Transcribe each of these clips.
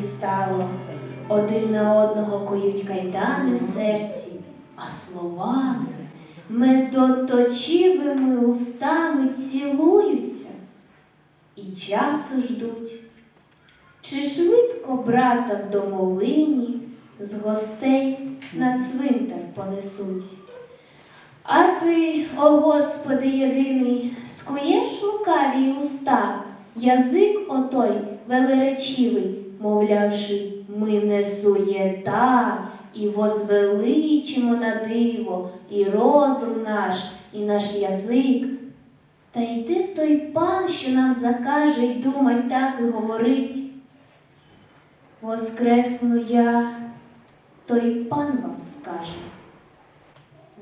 стало. Один на одного коють кайдани в серці, а словами, медоточивими устами цілуються і часу ждуть. Чи швидко брата в домовині з гостей на цвинтар понесуть? А ти, о Господи єдиний, скуєш лукаві уста, язик отой велеречивий, мовлявши, ми не суєта, і возвеличимо на диво, і розум наш, і наш язик. Та йде той пан, що нам закаже й думать так і говорить. Воскресну я, той пан вам скаже.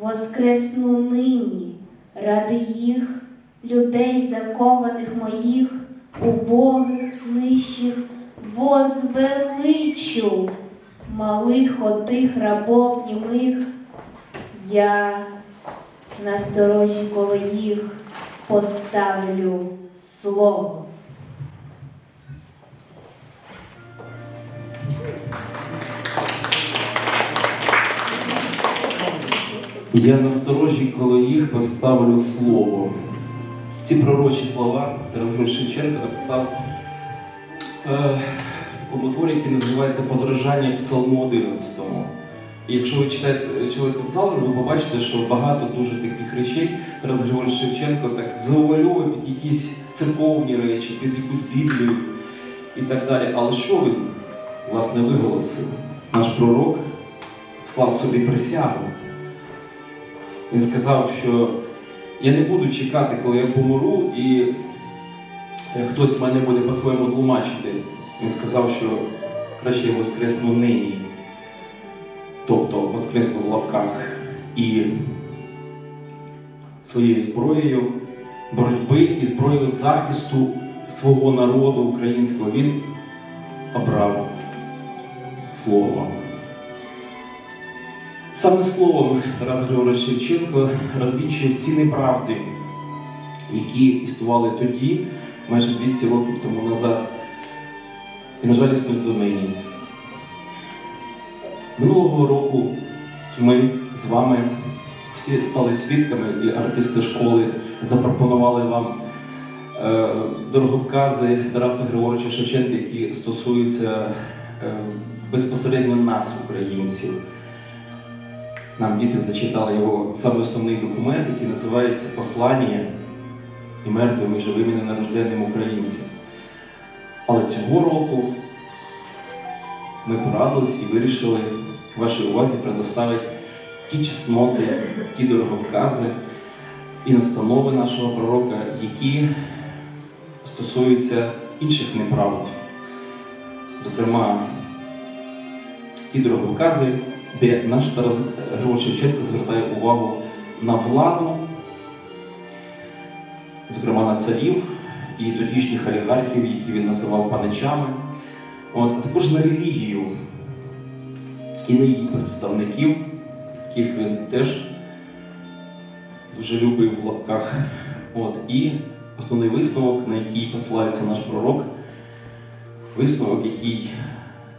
Воскресну нині ради їх, людей закованих моїх, убогих, нижчих, возвеличу малих отих рабов німих. Я на сторожі коло їх поставлю слово. Я насторожі, коли їх поставлю слово. Ці пророчі слова Тарас Григорович Шевченко написав е, такому творі, який називається Подражання Псалму 11. І якщо ви читаєте чоловіка Псалму, ви побачите, що багато дуже таких речей Тарас Григорович Шевченко так завуальовує під якісь церковні речі, під якусь Біблію і так далі. Але що він, власне, виголосив? Наш пророк склав собі присягу. Він сказав, що я не буду чекати, коли я помру, і е, хтось мене буде по-своєму тлумачити. Він сказав, що краще я воскресну нині, тобто воскресну в лапках і своєю зброєю боротьби і зброєю захисту свого народу українського він обрав слово. Саме словом Тарас Григорович Шевченко розвінчує всі неправди, які існували тоді, майже 200 років тому назад, і, на жаль, існують донині. Минулого року ми з вами всі стали свідками, і артисти школи запропонували вам е, дороговкази Тараса Григоровича Шевченка, які стосуються е, безпосередньо нас, українців. Нам діти зачитали його саме основний документ, який називається Послання і мертвим і живим і ненарожденним українцям. Але цього року ми порадились і вирішили вашій увазі предоставити ті чесноти, ті дороговкази і настанови нашого пророка, які стосуються інших неправд. Зокрема, ті дороговкази, де наш Тарас Григорович Шевченко звертає увагу на владу, зокрема на царів і тодішніх олігархів, які він називав паничами, От, а також на релігію і на її представників, яких він теж дуже любив в лапках. От, і основний висновок, на який посилається наш пророк, висновок, який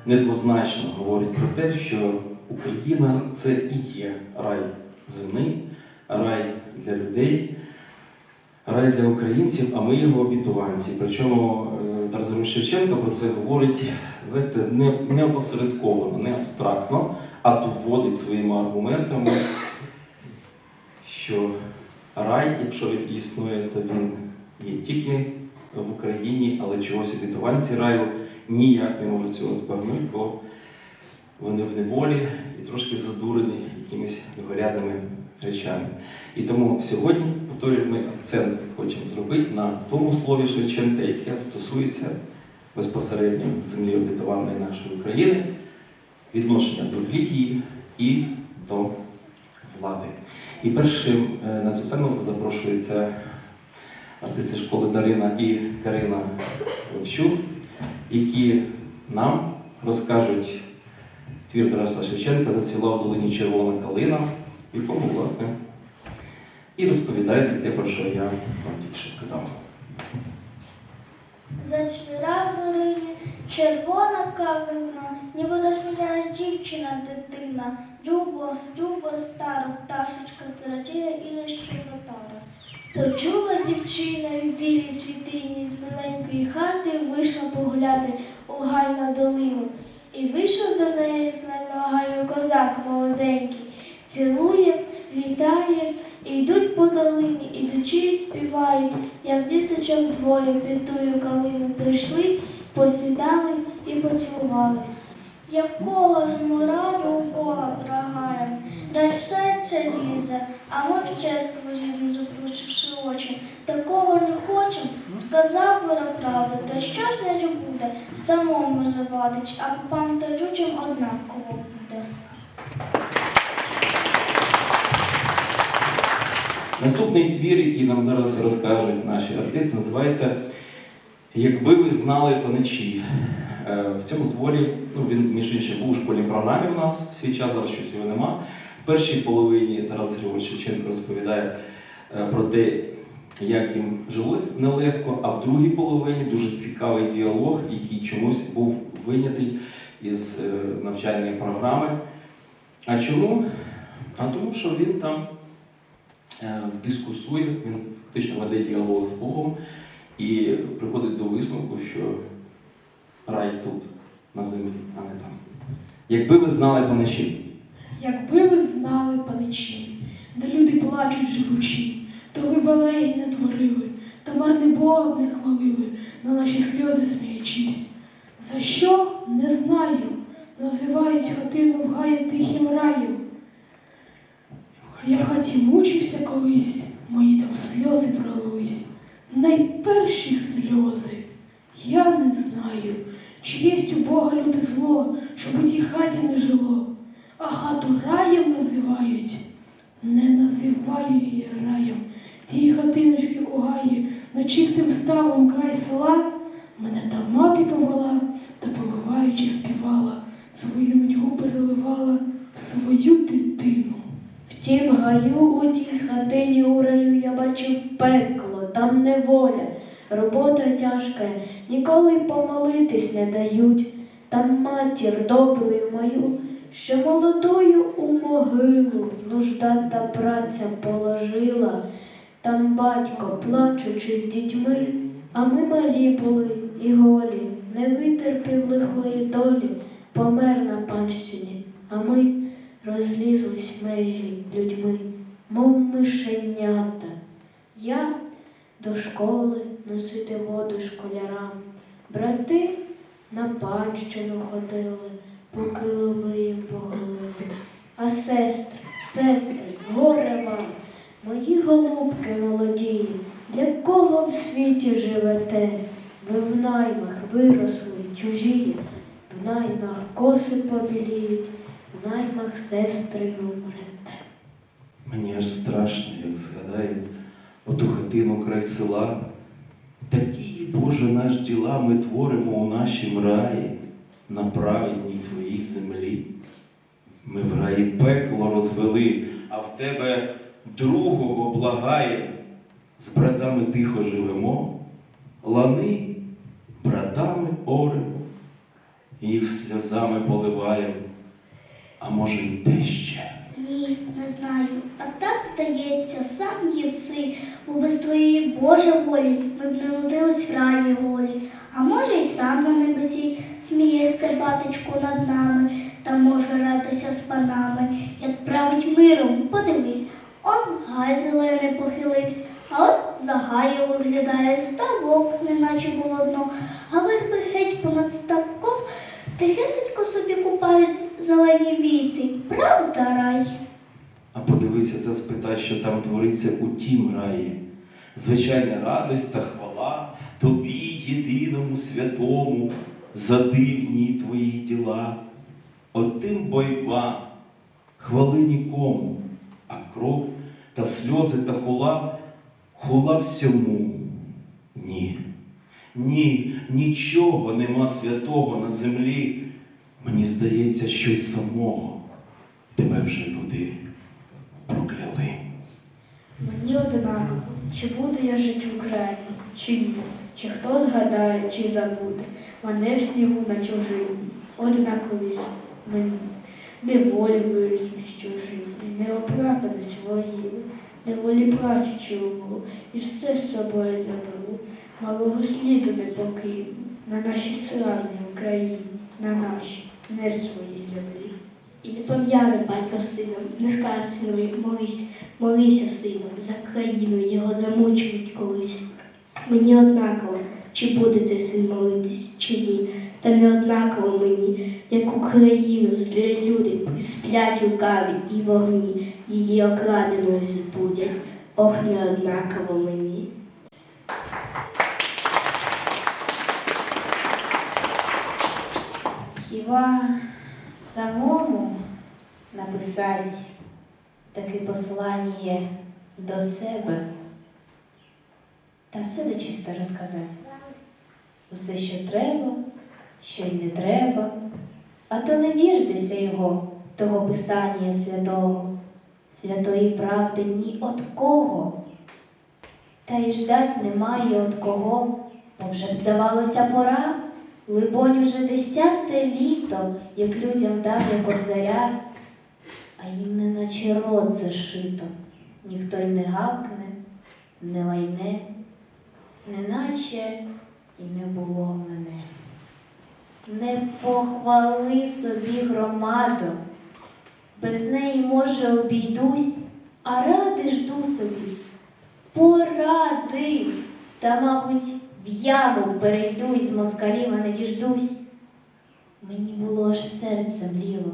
недвозначно говорить про те, що Україна це і є рай земний, рай для людей, рай для українців, а ми його обітуванці. Причому е, Тарас Шевченко про це говорить, знаєте, не, не опосередковано, не абстрактно, а доводить своїми аргументами, що рай, якщо він існує, то він є тільки в Україні, але чогось обітуванці раю ніяк не можуть цього збагнути, бо вони в неволі і трошки задурені якимись другорядними речами. І тому сьогодні, повторюю, ми акцент хочемо зробити на тому слові Шевченка, яке стосується безпосередньо землі обітованої нашої України, відношення до релігії і до влади. І першим е, на цю сцену запрошується артисти школи Дарина і Карина Левчук, які нам розкажуть твір Тараса Шевченка Зацвіла в долині червона калина, в якому, власне, і розповідається те, про що я вам тільки що сказав. Зачвіра в долині червона калина, ніби розмовляє дівчина, дитина, любо, любо, стара пташечка радіє і защебетала. Почула дівчина в білій світині з біленької хати, вийшла погуляти у гай на долину. І вийшов до неї з гаю козак молоденький, цілує, вітає, і йдуть по долині, ідучи і співають, як діточок двоє під тую калину прийшли, посідали і поцілувались. Якого ж моралю Бога прагає, Дай в серце лізе, а ми в церкву різно заплющивши очі. Такого не хочем, сказав би правду, то що ж не буде, самому завадить, а попам та людям однаково буде. Наступний твір, який нам зараз розкажуть наші артисти, називається Якби ви знали паничі. Е, В цьому творі, ну він між іншим був у школьній програмі у нас в свій час, зараз щось його нема. В першій половині Тарас Григорович Шевченко розповідає е, про те, як їм жилось нелегко, а в другій половині дуже цікавий діалог, який чомусь був винятий із е, навчальної програми. А чому? А тому, що він там дискусує, він фактично веде діалог з Богом і приходить до висновку, що рай тут, на землі, а не там. Якби ви знали поночі. Якби ви знали паничі, де люди плачуть живучі, то ви балеї не творили, та марне Бога б не хвалили, на наші сльози сміючись. За що? Не знаю. Називають хатину в гаї тихим раєм. Я в хаті мучився колись, мої там сльози пролились. Найперші сльози. Я не знаю, чи єсть у Бога люди зло, щоб у тій хаті не жило. А хату раєм називають. Не називаю її раєм. Ті хатиночки у гаї над чистим ставом край села мене та мати повела, та помиваючи співала, свою нудьгу переливала в свою дитину. В тім гаю у тій хатині у раю я бачив пекло, там неволя, робота тяжка, ніколи помолитись не дають. Там матір доброю мою, що молодою у могилу нужда та праця положила. Там батько, плачучи з дітьми, а ми малі були і голі, не витерпів лихої долі, помер на панщині, а ми розлізлись межі людьми, мов мишенята. Я до школи носити воду школярам, брати на панщину ходили, поки лови їм поголили. А сестри, сестри, горе вам, мої голубки молоді, для кого в світі живете? Ви в наймах виросли чужі, в наймах коси побіліють, наймах сестри умрете. Мені аж страшно, як згадаю оту хатину край села. Такі, Боже, наш діла ми творимо у нашім раї, на праведній твоїй землі. Ми в раї пекло розвели, а в тебе другого благає. З братами тихо живемо, лани братами оремо, їх сльозами поливаємо. А може, й те ще. Ні, не знаю. А так здається, сам єси, бо без твоєї Боже волі ми б не нудились в раї голі. А може, й сам на небесі смієшся, батечку, над нами, та може гратися з панами, як править миром, подивись, он гай зелений похилився, а от за гаю виглядає ставок, неначе було дно, а верби геть понад ставком тихесенько собі купають зелені віти. Правда, рай? А подивися та спитай, що там твориться у тім раї. Звичайна радость та хвала тобі, єдиному святому, за дивні твої діла. Отим бойба, хвали нікому, а кров та сльози та хула, хула всьому. Ні, ні, нічого нема святого на землі. Мені здається, що й самого тебе вже люди прокляли. Мені однаково, чи буду я жити в Україні, чи ні, чи хто згадає, чи забуде мене в снігу на чужині. однакові мені. Неволі виріс між чужими, не оплакані своїми, неволі плачучи умру, і все з собою заберу, малого сліду не покину, на нашій славній Україні, на нашій, не своїй землі. І не пом'яне батько сином, не скаже синові, молись, молися, сину, за країну його замучують колись. Мені однаково, чи буде той син молитись, чи ні, та не однаково мені, як Україну злі люди присплять у каві і вогні, її окраденою збудять. Ох, не однаково мені. Хіба самому написати таке послання до себе та все дочисто розказати. Усе, що треба, що й не треба, а то не діждеся його, того писання святого, святої правди ні от кого. Та й ждать немає от кого, бо вже б здавалося пора. Либонь, уже десяте літо, як людям дав я кобзаря, а їм неначе рот зашито, ніхто й не гавкне, не лайне, неначе і не було мене. Не похвали собі громаду, без неї, може, обійдусь, а ради жду собі. Поради, та, мабуть, в перейдусь, з москалів, а не діждусь. Мені було аж серце мліло.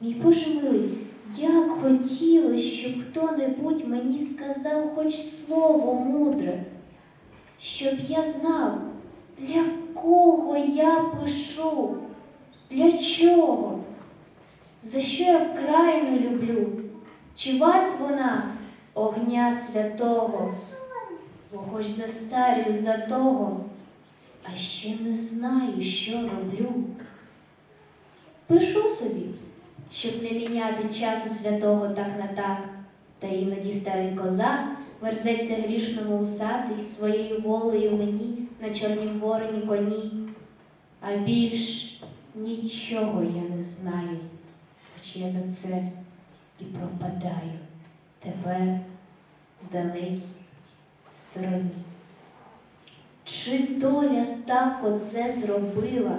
Мій Боже милий, як хотілося, щоб хто-небудь мені сказав хоч слово мудре, щоб я знав, для кого я пишу, для чого, за що я вкрайну люблю, чи варт вона огня святого, бо хоч застарю за того, а ще не знаю, що роблю. Пишу собі, щоб не міняти часу святого так на так, та іноді старий козак верзеться грішному усатий своєю волею мені на чорнім вороні коні, а більш нічого я не знаю, хоч я за це і пропадаю. Тепер далекій стороні. Чи доля так оце зробила,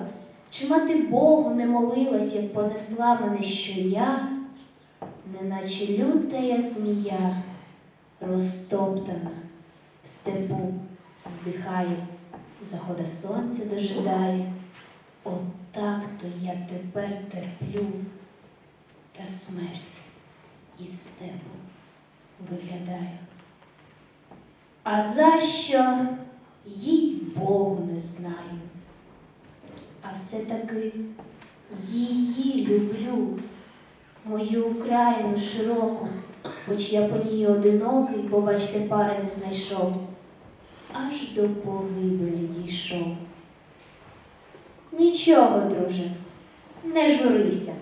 чи мати Богу не молилась, як понесла мене, що я, неначе лютая змія, розтоптана в степу, здихає, захода сонця дожидає. Отак то я тепер терплю, та смерть із степу виглядаю. А за що їй Богу не знаю. А все-таки її люблю, мою Україну широку, хоч я по ній одинокий, побачте, пари не знайшов, аж до погибелі дійшов. Нічого, друже, не журися,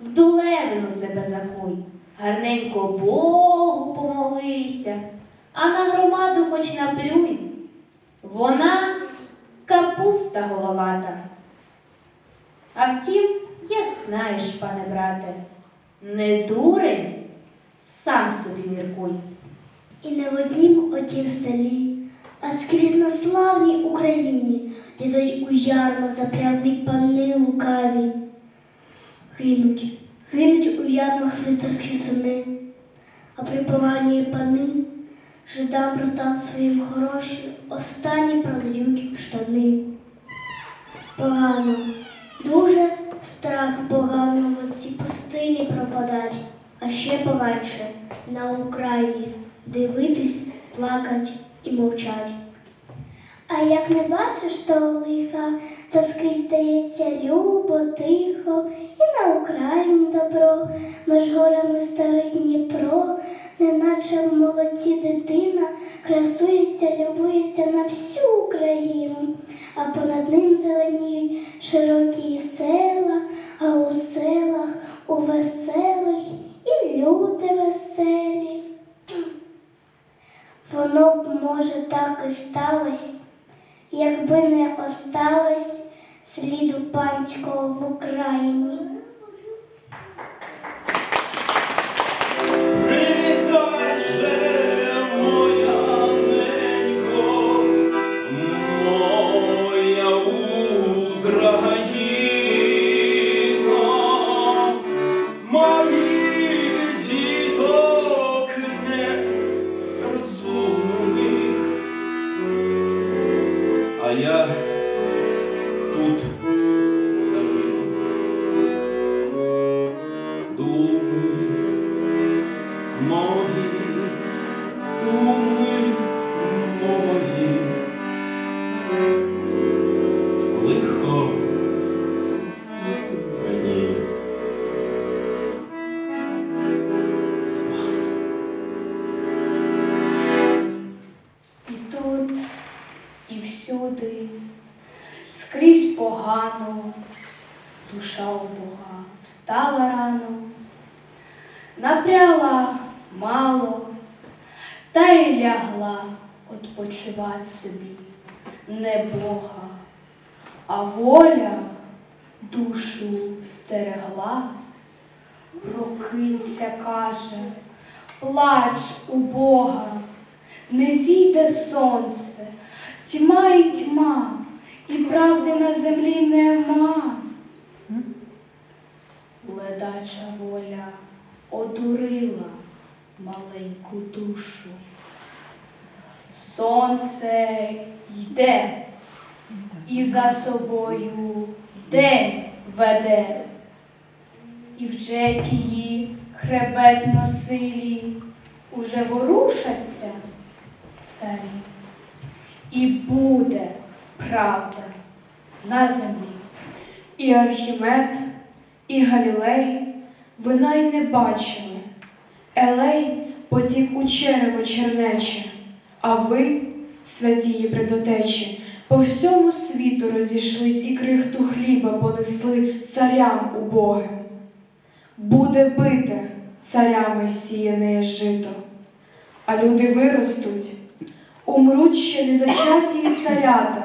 в дулевину себе закуй, гарненько Богу помолися, а на громаду хоч наплюй. Вона капуста головата. А втім, як знаєш, пане брате, не дурень, сам собі міркуй. І не в однім отім селі, а скрізь на славній Україні літають у ярмо запрягли пани лукаві. Гинуть, гинуть у ярмах лицарські сини, а при паланні пани жидам братам своїм хороші останні продають штани. Погано, дуже страх погано в цій пустині пропадать, а ще поганше на Україні. Дивитись, плакать веселих і люди веселі. Воно б, може, так і сталось, якби не осталось сліду панського в Україні. Скрізь погано, душа у Бога встала рано, напряла мало, та й лягла odpoчивать собі не Бога, а воля душу стерегла, прокинься, каже, плач у Бога. Не зійде сонце, тьма і тьма, і правди на землі нема. Ледача воля одурила маленьку душу. Сонце йде і за собою день веде, і вже тії хребетно силі уже ворушаться царі. І буде правда на землі. І Архімед, і Галілей вина й не бачили. Елей потік у черево чернече, а ви, святії предотечі, по всьому світу розійшлись і крихту хліба понесли царям убогим. Буде бите царями сіяне жито, а люди виростуть, умруть ще незачаті царята,